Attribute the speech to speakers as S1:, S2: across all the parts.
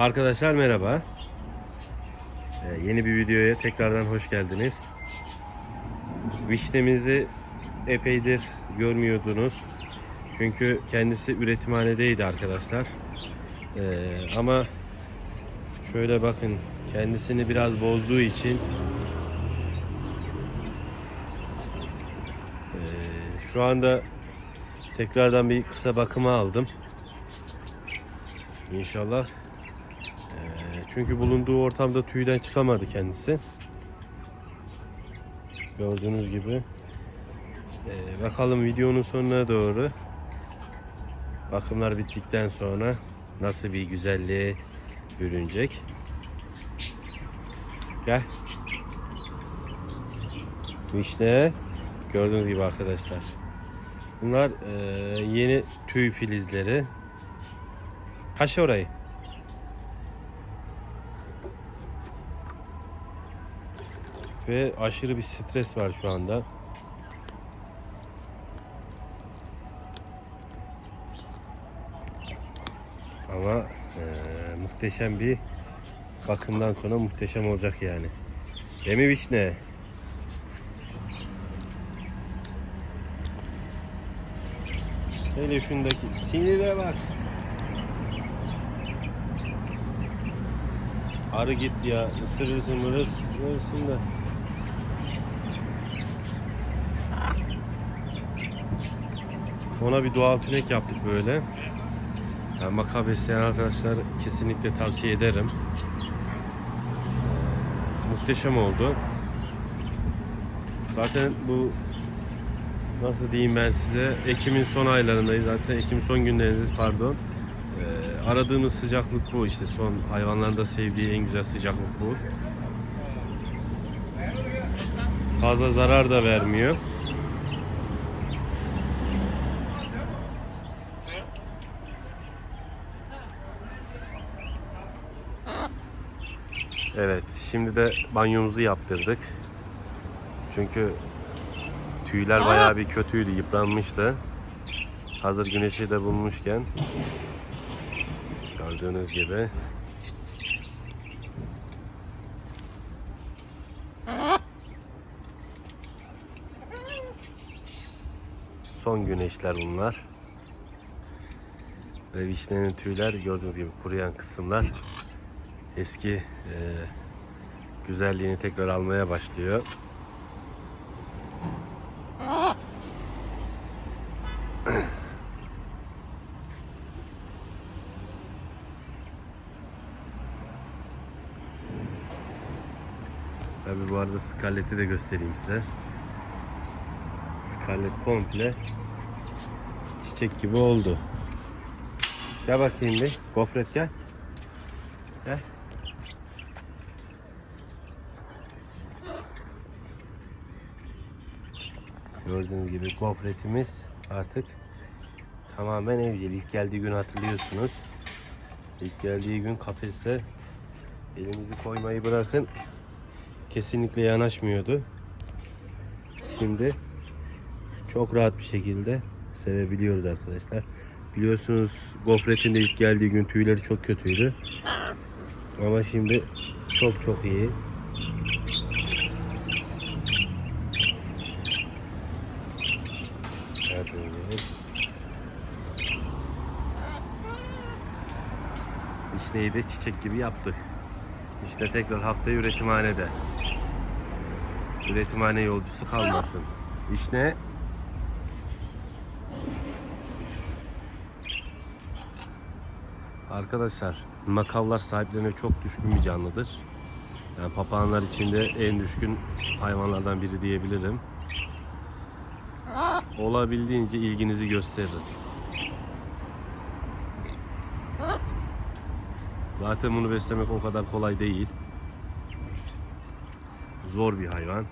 S1: Arkadaşlar merhaba. Ee, yeni bir videoya tekrardan hoş geldiniz. Vişnemizi epeydir görmüyordunuz. Çünkü kendisi üretimhanedeydi arkadaşlar. Ee, ama şöyle bakın kendisini biraz bozduğu için ee, şu anda tekrardan bir kısa bakıma aldım. İnşallah çünkü bulunduğu ortamda tüyden çıkamadı kendisi. Gördüğünüz gibi. Ee, bakalım videonun sonuna doğru bakımlar bittikten sonra nasıl bir güzelliğe bürünecek. Gel. Vişne. Gördüğünüz gibi arkadaşlar. Bunlar e, yeni tüy filizleri. Kaç orayı? Ve aşırı bir stres var şu anda. Ama eee, muhteşem bir bakımdan sonra muhteşem olacak yani. Değil mi Vişne? Hele şundaki sinire bak. Arı git ya ısırırsın mırız görsün de. Ona bir doğal tünek yaptık böyle. Yani maka besleyen arkadaşlar kesinlikle tavsiye ederim. Muhteşem oldu. Zaten bu nasıl diyeyim ben size Ekim'in son aylarındayız zaten Ekim'in son günlerindeyiz pardon. Ee, aradığımız sıcaklık bu işte son hayvanların da sevdiği en güzel sıcaklık bu. Fazla zarar da vermiyor. Evet, şimdi de banyomuzu yaptırdık. Çünkü tüyler bayağı bir kötüydü, yıpranmıştı. Hazır güneşi de bulmuşken gördüğünüz gibi son güneşler bunlar. Ve vişnenin tüyler gördüğünüz gibi kuruyan kısımlar eski e, güzelliğini tekrar almaya başlıyor. Tabi bu arada Scarlett'i de göstereyim size. Scarlett komple çiçek gibi oldu. Gel bakayım bir. Gofret gel. Gördüğünüz gibi gofretimiz artık tamamen evcil. İlk geldiği gün hatırlıyorsunuz. İlk geldiği gün kafeste elimizi koymayı bırakın. Kesinlikle yanaşmıyordu. Şimdi çok rahat bir şekilde sevebiliyoruz arkadaşlar. Biliyorsunuz gofretin de ilk geldiği gün tüyleri çok kötüydü. Ama şimdi çok çok iyi. Gibi. Vişneyi de çiçek gibi yaptık. İşte tekrar haftaya üretimhanede. Üretimhane yolcusu kalmasın. Vişne Arkadaşlar makavlar sahiplerine çok düşkün bir canlıdır. Yani papağanlar içinde en düşkün hayvanlardan biri diyebilirim. Olabildiğince ilginizi gösterir. Zaten bunu beslemek o kadar kolay değil. Zor bir hayvan.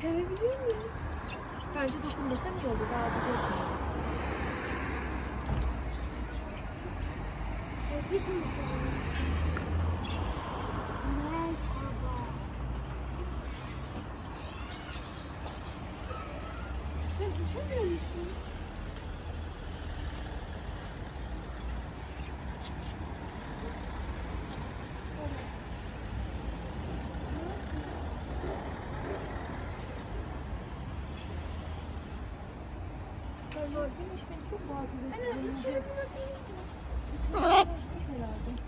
S2: Sevebiliyor muyuz?
S3: Bence dokunmasan iyi olur. Daha güzel olur.
S2: Thank you. Uçamıyor musun?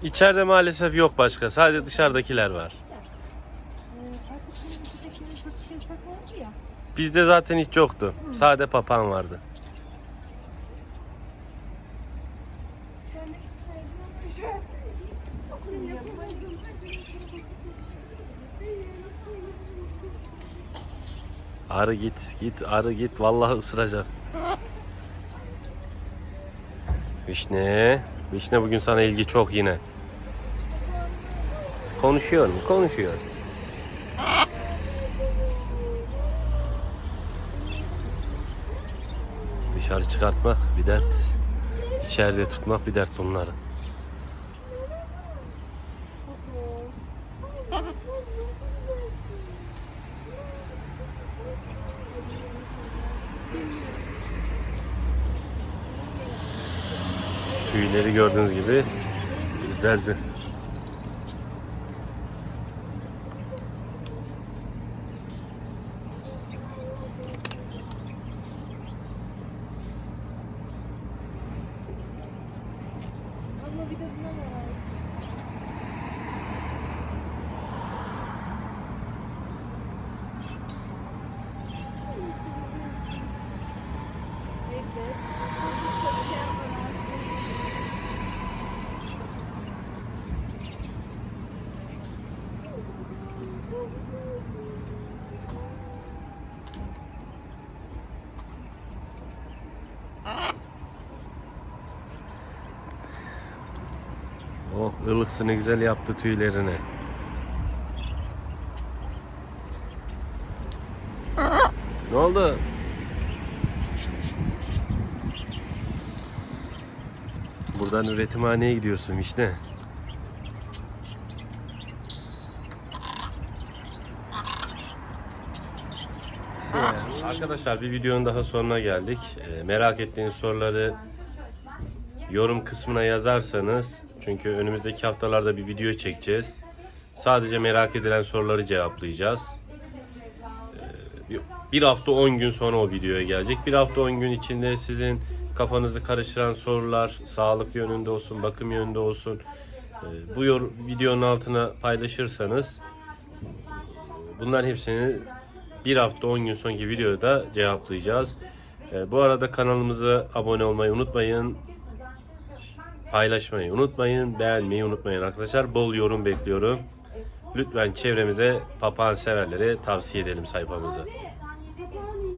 S1: İçeride maalesef yok başka. Sadece dışarıdakiler var.
S3: Ee, artık senin içindekilerin çok şey yasak oldu ya.
S1: Bizde zaten hiç yoktu. Sade papağan vardı. Arı git, git, arı git. Vallahi ısıracak. Vişne. Vişne bugün sana ilgi çok yine. Konuşuyor mu? Konuşuyor. Dışarı çıkartmak bir dert. İçeride tutmak bir dert bunları. Tüyleri gördüğünüz gibi güzeldi.
S3: Abla bir de buna var.
S1: Oh ılıksını güzel yaptı tüylerini. Ne oldu? Buradan üretimhaneye gidiyorsun işte. Arkadaşlar bir videonun daha sonuna geldik. Ee, merak ettiğiniz soruları yorum kısmına yazarsanız çünkü önümüzdeki haftalarda bir video çekeceğiz. Sadece merak edilen soruları cevaplayacağız. Bir- Bir hafta 10 gün sonra o videoya gelecek. Bir hafta 10 gün içinde sizin kafanızı karıştıran sorular, sağlık yönünde olsun, bakım yönünde olsun. e, Bu videonun altına paylaşırsanız bunların hepsini bir hafta 10 gün sonraki videoda cevaplayacağız. E, Bu arada kanalımıza abone olmayı unutmayın. Paylaşmayı unutmayın, beğenmeyi unutmayın arkadaşlar. Bol yorum bekliyorum. Lütfen çevremize papağan severlere tavsiye edelim sayfamızı.